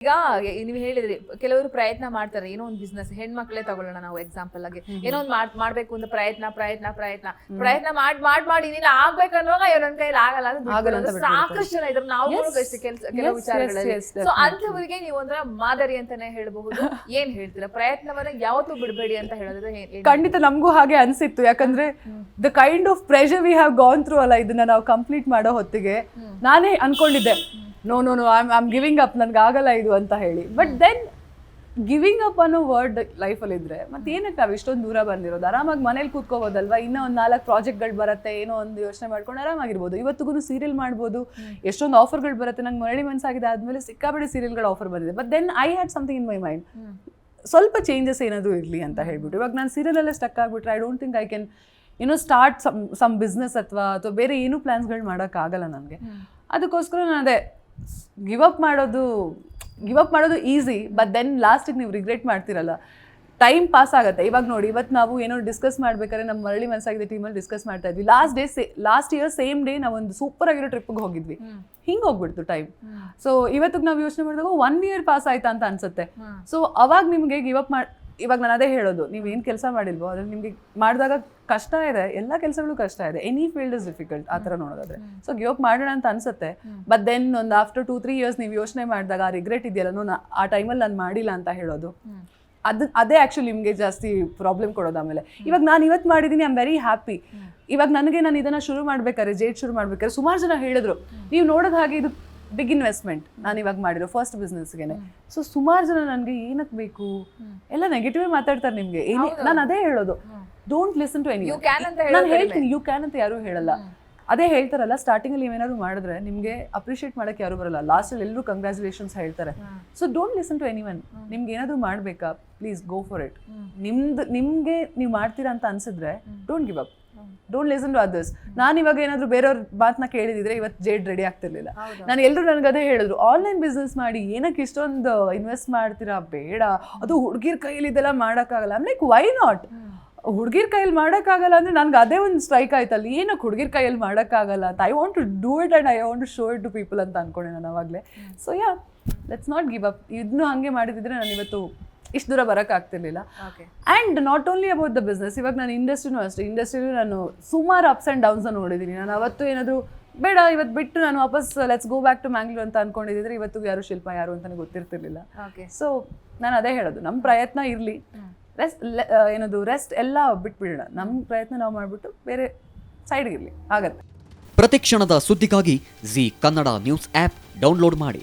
ಈಗ ನೀವು ಹೇಳಿದ್ರಿ ಕೆಲವರು ಪ್ರಯತ್ನ ಮಾಡ್ತಾರೆ ಏನೋ ಒಂದು ಬಿಸ್ನೆಸ್ ಹೆಣ್ಮಕ್ಳೇ ತಗೊಳ್ಳೋಣ ನಾವು ಎಕ್ಸಾಂಪಲ್ ಆಗಿ. ಏನೋ ಒಂದು ಮಾಡ್ ಮಾಡ್ಬೇಕು ಅಂತ ಪ್ರಯತ್ನ ಪ್ರಯತ್ನ ಪ್ರಯತ್ನ. ಪ್ರಯತ್ನ ಮಾಡ್ ಮಾಡ್ ಮಾಡಿ ನೀನು ಆಗ್ಬೇಕು ಅನ್ನುವಾಗ ನನ್ನ ಕೈಲಿ ಆಗಲ್ಲ ಸಾಕಷ್ಟು ಜನ ಇದ್ರು. ನಾವು ಕೆಲಸ ಕೆಲವು ವಿಚಾರಗಳಲ್ಲಿ. ಸೊ ಅಂತವರಿಗೆ ನೀವು ಒಂಥರ ಮಾದರಿ ಅಂತಾನೆ ಹೇಳಬಹುದು. ಏನ್ ಹೇಳ್ತೀರಾ? ಪ್ರಯತ್ನವನ್ನ ಯಾವತ್ತೂ ಬಿಡಬೇಡಿ ಅಂತ ಹೇಳಿದ್ರೆ ಖಂಡಿತ ನಮಗೂ ಹಾಗೆ ಅನ್ಸಿತ್ತು. ಯಾಕಂದ್ರೆ the kind of pressure we have gone through ಅಲ್ಲ ಇದನ್ನ ನಾವು ಕಂಪ್ಲೀಟ್ ಮಾಡೋ ಹೊತ್ತಿಗೆ. ನಾನೇ ಅನ್ಕೊಂಡಿದ್ದೆ. No no no I am giving up ನನಗೆ ಆಗಲ್ಲ ಇದು ಅಂತ ಹೇಳಿ. ಬಟ್ ದೆನ್ ಗಿವಿಂಗ್ ಅಪ್ ಅನ್ನೋ ವರ್ಡ್ ಲೈಫಲ್ಲಿ ಇದ್ರೆ ಮತ್ತೆ ಏನಕ್ಕೆ ನಾವು ಇಷ್ಟೊಂದು ದೂರ ಬಂದಿರೋದು? ಆರಾಮಾಗಿ ಮನೇಲಿ ಕೂತ್ಕೋಬೋದಲ್ವಾ? ಇನ್ನೂ ಒಂದು ನಾಲ್ಕು ಪ್ರಾಜೆಕ್ಟ್ಗಳು ಬರುತ್ತೆ ಏನೋ ಒಂದು ಯೋಚನೆ ಮಾಡ್ಕೊಂಡು ಆರಾಮಾಗಿರ್ಬೋದು. ಇವತ್ತಿಗೂ ಸೀರಿಯಲ್ ಮಾಡ್ಬೋದು. ಎಷ್ಟೊಂದು ಆಫರ್ಗಳು ಬರುತ್ತೆ. ನಂಗೆ ಮರಳಿ ಮನಸ್ಸಾಗಿದೆ ಆದಮೇಲೆ ಸಿಕ್ಕಾಪಟ್ಟೆ ಸೀರಿಯಲ್ಗಳು ಆಫರ್ ಬಂದಿದೆ. But then I had something in my mind ಸ್ವಲ್ಪ ಚೇಂಜಸ್ ಏನಾದರೂ ಇರಲಿ ಅಂತ ಹೇಳ್ಬಿಟ್ಟು. ಇವಾಗ ನಾನು ಸೀರಿಯಲಲ್ಲೇ ಸ್ಟಕ್ ಆಗಿಬಿಟ್ರೆ I don't think I can ಏನೋ ಸ್ಟಾರ್ಟ್ ಸಮ್ ಸಮ್ ಬಿಸ್ನೆಸ್ ಅಥವಾ ಅಥವಾ ಬೇರೆ ಏನೂ ಪ್ಲ್ಯಾನ್ಸ್ಗಳು ಮಾಡೋಕ್ಕಾಗಲ್ಲ ನನಗೆ. ಅದಕ್ಕೋಸ್ಕರ ನಾನು ಅದೇ ಗಿವ್ ಅಪ್ ಮಾಡೋದು ಗಿವ್ ಅಪ್ ಮಾಡೋದು ಈಸಿ ಬಟ್ ದೆನ್ ಲಾಸ್ಟಿಗೆ ನೀವು ರಿಗ್ರೆಟ್ ಮಾಡ್ತಿರಲ್ಲ. ಟೈಮ್ ಪಾಸ್ ಆಗುತ್ತೆ. ಇವಾಗ ನೋಡಿ ಇವತ್ತು ನಾವು ಏನೋ ಡಿಸ್ಕಸ್ ಮಾಡ್ಬೇಕಾದ್ರೆ ನಮ್ಮ ಮರಳಿ ಮನಸ್ಸಾಗಿದೆ ಟೀಮಲ್ಲಿ ಡಿಸ್ಕಸ್ ಮಾಡ್ತಾ ಇದ್ವಿ. Last day say last year same day ನಾವು ಒಂದು ಸೂಪರ್ ಆಗಿರೋ ಟ್ರಿಪ್ಗೆ ಹೋಗಿದ್ವಿ. ಹಿಂಗೆ ಹೋಗ್ಬಿಡ್ತು ಟೈಮ್ ಸೊ ಇವತ್ತಿಗೆ ನಾವು ಯೋಚನೆ ಮಾಡಿದಾಗ ಒನ್ ಇಯರ್ ಪಾಸ್ ಆಯ್ತಾ ಅಂತ ಅನ್ಸುತ್ತೆ. ಸೊ ಅವಾಗ ನಿಮಗೆ ಗಿವ್ ಅಪ್ ಮಾಡಿ ಇವಾಗ ನಾನು ಅದೇ ಹೇಳೋದು ನೀವು ಏನು ಕೆಲಸ ಮಾಡಿಲ್ವೋ ಅದ್ರಲ್ಲಿ ನಿಮಗೆ ಮಾಡಿದಾಗ ಕಷ್ಟ ಇದೆ ಎಲ್ಲ ಕೆಲಸಗಳು ಕಷ್ಟ ಇದೆ ಎನಿ ಫೀಲ್ಡ್ ಇಸ್ ಡಿಫಿಕಲ್ಟ್ ಆ ಥರ ನೋಡೋದಾದ್ರೆ. ಸೊ ಅಪ್ ಮಾಡೋಣ ಅಂತ ಅನ್ಸುತ್ತೆ ಬಟ್ ದೆನ್ ಒಂದು ಆಫ್ಟರ್ ಟೂ ತ್ರೀ ಇಯರ್ಸ್ ನೀವು ಯೋಚನೆ ಮಾಡಿದಾಗ ಆ ರಿಗ್ರೆಟ್ ಇದೆಯಲ್ಲ ನಾನು ಆ ಟೈಮಲ್ಲಿ ನಾನು ಮಾಡಿಲ್ಲ ಅಂತ ಹೇಳೋದು. ಅದು ಅದೇ ಆ್ಯಕ್ಚುಲಿ ನಿಮಗೆ ಜಾಸ್ತಿ ಪ್ರಾಬ್ಲಮ್ ಕೊಡೋದು ಆಮೇಲೆ. ಇವಾಗ ನಾನು ಇವತ್ತು ಮಾಡಿದ್ದೀನಿ ಐ ಆಮ್ ವೆರಿ ಹ್ಯಾಪಿ ಇವಾಗ ನನಗೆ ನಾನು ಇದನ್ನು ಶುರು ಮಾಡ್ಬೇಕಾದ್ರೆ ಜೇಟ್ ಶುರು ಮಾಡ್ಬೇಕಾದ್ರೆ ಸುಮಾರು ಜನ ಹೇಳಿದ್ರು ನೀವು ನೋಡೋದು ಹಾಗೆ ಇದು ಬಿಗ್ ಇನ್ವೆಸ್ಟ್ಮೆಂಟ್ ನಾನು ಇವಾಗ ಮಾಡಿರೋ ಫಸ್ಟ್ ಬಿಸ್ನೆಸ್ಗೆ ಸೊ ಸುಮಾರು ಜನ ನನಗೆ ಏನಕ್ಕೆ ಬೇಕು? ಎಲ್ಲ ನೆಗೆಟಿವ್ ಮಾತಾಡ್ತಾರೆ ನಿಮಗೆ. ನಾನು ಅದೇ ಹೇಳೋದು. ಡೋಂಟ್ ಲಿಸನ್ ಟು ಎನಿ ನಾನು ಹೇಳ್ತೀನಿ ಯು ಕ್ಯಾನ್ ಅಂತ ಯಾರು ಹೇಳಲ್ಲ. ಅದೇ ಹೇಳ್ತಾರಲ್ಲ ಸ್ಟಾರ್ಟಿಂಗ್ ಅಲ್ಲಿ ಏನಾದ್ರು ಮಾಡಿದ್ರೆ ನಿಮಗೆ ಅಪ್ರಿಷಿಯೇಟ್ ಮಾಡಕ್ಕೆ ಯಾರು ಬರಲ್ಲ. ಲಾಸ್ಟ್ ಅಲ್ಲಿ ಎಲ್ಲರೂ ಕಂಗ್ರ್ಯಾಚುಲೇಷನ್ಸ್ ಹೇಳ್ತಾರೆ. So don't listen to anyone ನಿಮ್ಗೆ ಏನಾದ್ರು ಮಾಡ್ಬೇಕಾ? ಪ್ಲೀಸ್ ಗೋ ಫಾರ್ ಇಟ್ ನಿಮ್ದು ನಿಮ್ಗೆ ನೀವು ಮಾಡ್ತೀರಾ ಅಂತ ಅನ್ಸಿದ್ರೆ don't give up don't listen to others ನಾನು ಇವಾಗ ಏನಾದರೂ ಬೇರೆಯವ್ರ ಮಾತನ್ನ ಕೇಳಿದಿದ್ರೆ ಇವತ್ತು ಜೇಡ್ ರೆಡಿ ಆಗ್ತಿರ್ಲಿಲ್ಲ. ನಾನು ಎಲ್ಲರೂ ನನಗೆ ಅದೇ ಹೇಳಿದ್ರು ಆನ್ಲೈನ್ ಬಿಸ್ನೆಸ್ ಮಾಡಿ ಏನಕ್ಕೆ ಇಷ್ಟೊಂದು ಇನ್ವೆಸ್ಟ್ ಮಾಡ್ತೀರಾ? ಬೇಡ. ಅದು ಹುಡುಗಿರ ಕೈಯಲ್ಲಿ ಇದೆಲ್ಲ ಮಾಡೋಕ್ಕಾಗಲ್ಲ ಐಮ್ ಲೈಕ್ ವೈ ನಾಟ್ ಹುಡುಗಿರ ಕೈಯಲ್ಲಿ ಮಾಡೋಕ್ಕಾಗಲ್ಲ ಅಂದ್ರೆ ನನಗೆ ಅದೇ ಒಂದು ಸ್ಟ್ರೈಕ್ ಆಯ್ತಲ್ಲ ಏನಕ್ಕೆ ಹುಡುಗಿರ ಕೈಯಲ್ಲಿ ಮಾಡೋಕ್ಕಾಗಲ್ಲ? ಅಂತ. I want to do it and I want to show it to people ಅಂತ ಅನ್ಕೊಂಡೆ ನಾನು ಅವಾಗಲೇ. So ya let's not give up ಇದನ್ನು ಹಾಗೆ ಮಾಡಿದಿದ್ರೆ ನಾನು ಇವತ್ತು ಇಷ್ಟು ದೂರ ಬರೋಕ್ಕಾಗ್ತಿರ್ಲಿಲ್ಲ. And not only about the business ಇವಾಗ ನಾನು ಇಂಡಸ್ಟ್ರಿನೂ ಅಷ್ಟೇ ಇಂಡಸ್ಟ್ರಿನೂ ನಾನು ಸುಮಾರು ಅಪ್ಸ್ ಆ್ಯಂಡ್ ಡೌನ್ಸ್ ನೋಡಿದ್ದೀನಿ. ನಾನು ಅವತ್ತು ಏನಾದರೂ ಬೇಡ ಇವತ್ತು ಬಿಟ್ಟು ನಾನು ವಾಪಸ್ let's go back to Mangalore ಅಂತ ಅನ್ಕೊಂಡಿದ್ರೆ ಇವತ್ತು ಯಾರು ಶಿಲ್ಪ ಯಾರು ಅಂತ ಗೊತ್ತಿರ್ತಿರ್ಲಿಲ್ಲ. ಸೊ ನಾನು ಅದೇ ಹೇಳೋದು ನಮ್ಮ ಪ್ರಯತ್ನ ಇರಲಿ. ರೆಸ್ಟ್ ಏನದು ರೆಸ್ಟ್ ಎಲ್ಲ ಬಿಟ್ಬಿಡೋಣ. ನಮ್ಮ ಪ್ರಯತ್ನ ನಾವು ಮಾಡಿಬಿಟ್ಟು ಬೇರೆ ಸೈಡ್ಗಿರಲಿ ಆಗತ್ತೆ. ಪ್ರತಿಕ್ಷಣದ ಸುದ್ದಿಗಾಗಿ Zee Kannada news app download ಮಾಡಿ.